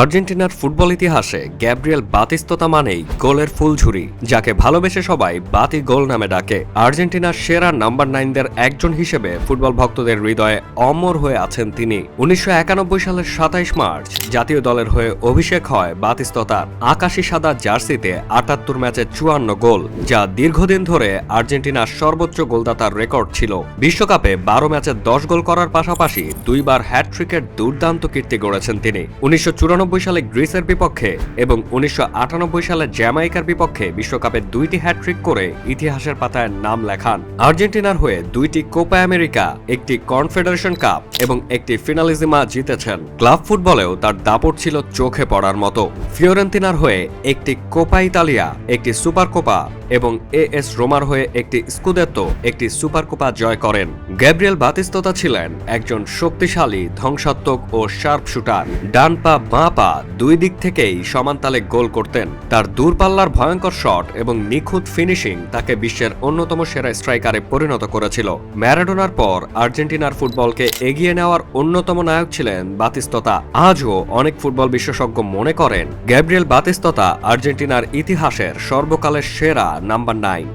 আর্জেন্টিনার ফুটবল ইতিহাসে গ্যাব্রিয়েল বাতিস্ততা মানেই গোলের ফুলঝুরি, যাকে ভালোবেসে সবাই বাতি গোল নামে ডাকে। আর্জেন্টিনার সেরা নাম্বার নাইনদের একজন হিসেবে ফুটবল ভক্তদের হৃদয়ে অমর হয়ে আছেন তিনি। উনিশশো একানব্বই সালের সাতাইশ মার্চ, জাতীয় দলের হয়ে অভিষেক হয় বাতিস্ততার আকাশি সাদা জার্সিতে আটাত্তর ম্যাচে চুয়ান্ন গোল, যা দীর্ঘদিন ধরে আর্জেন্টিনার সর্বোচ্চ গোলদাতার রেকর্ড ছিল। বিশ্বকাপে বারো ম্যাচে দশ গোল করার পাশাপাশি দুইবার হ্যাটট্রিকের দুর্দান্ত কীর্তি গড়েছেন তিনি। উনিশশো সালে গ্রিসের বিপক্ষে এবং উনিশশো আটানব্বই সালে জ্যামাইকার বিপক্ষে বিশ্বকাপে দুইটি হ্যাটট্রিক করে ইতিহাসের পাতায় নাম লেখান। আর্জেন্টিনার হয়ে দুইটি কোপা আমেরিকা, একটি কনফেডারেশন কাপ এবং একটি ফিনালিজিমা জিতেছেন। ক্লাব ফুটবলেও তার দাপট ছিল চোখে পড়ার মতো। ফিওরেন্তিনার হয়ে একটি কোপা ইতালিয়া, একটি সুপার কোপা এবং এ এস রোমার হয়ে একটি স্কুদেত্তো একটি সুপার কোপা জয় করেন। গ্যাব্রিয়েল বাতিস্ততা ছিলেন একজন শক্তিশালী, ধ্বংসাত্মক ও শার্প শুটার ডান পা বাঁ পা দুই দিক থেকেই সমান তালে গোল করতেন। তার দূরপাল্লার ভয়ঙ্কর শট এবং নিখুঁত ফিনিশিং তাকে বিশ্বের অন্যতম সেরা স্ট্রাইকারে পরিণত করেছিল। ম্যারাডোনার পর আর্জেন্টিনার ফুটবলকে এগিয়ে নেওয়ার অন্যতম নায়ক ছিলেন বাতিস্ততা। আজও অনেক ফুটবল বিশেষজ্ঞ মনে করেন, গ্যাব্রিয়েল বাতিস্ততা আর্জেন্টিনার ইতিহাসের সর্বকালের সেরা নাম্বার নাইন।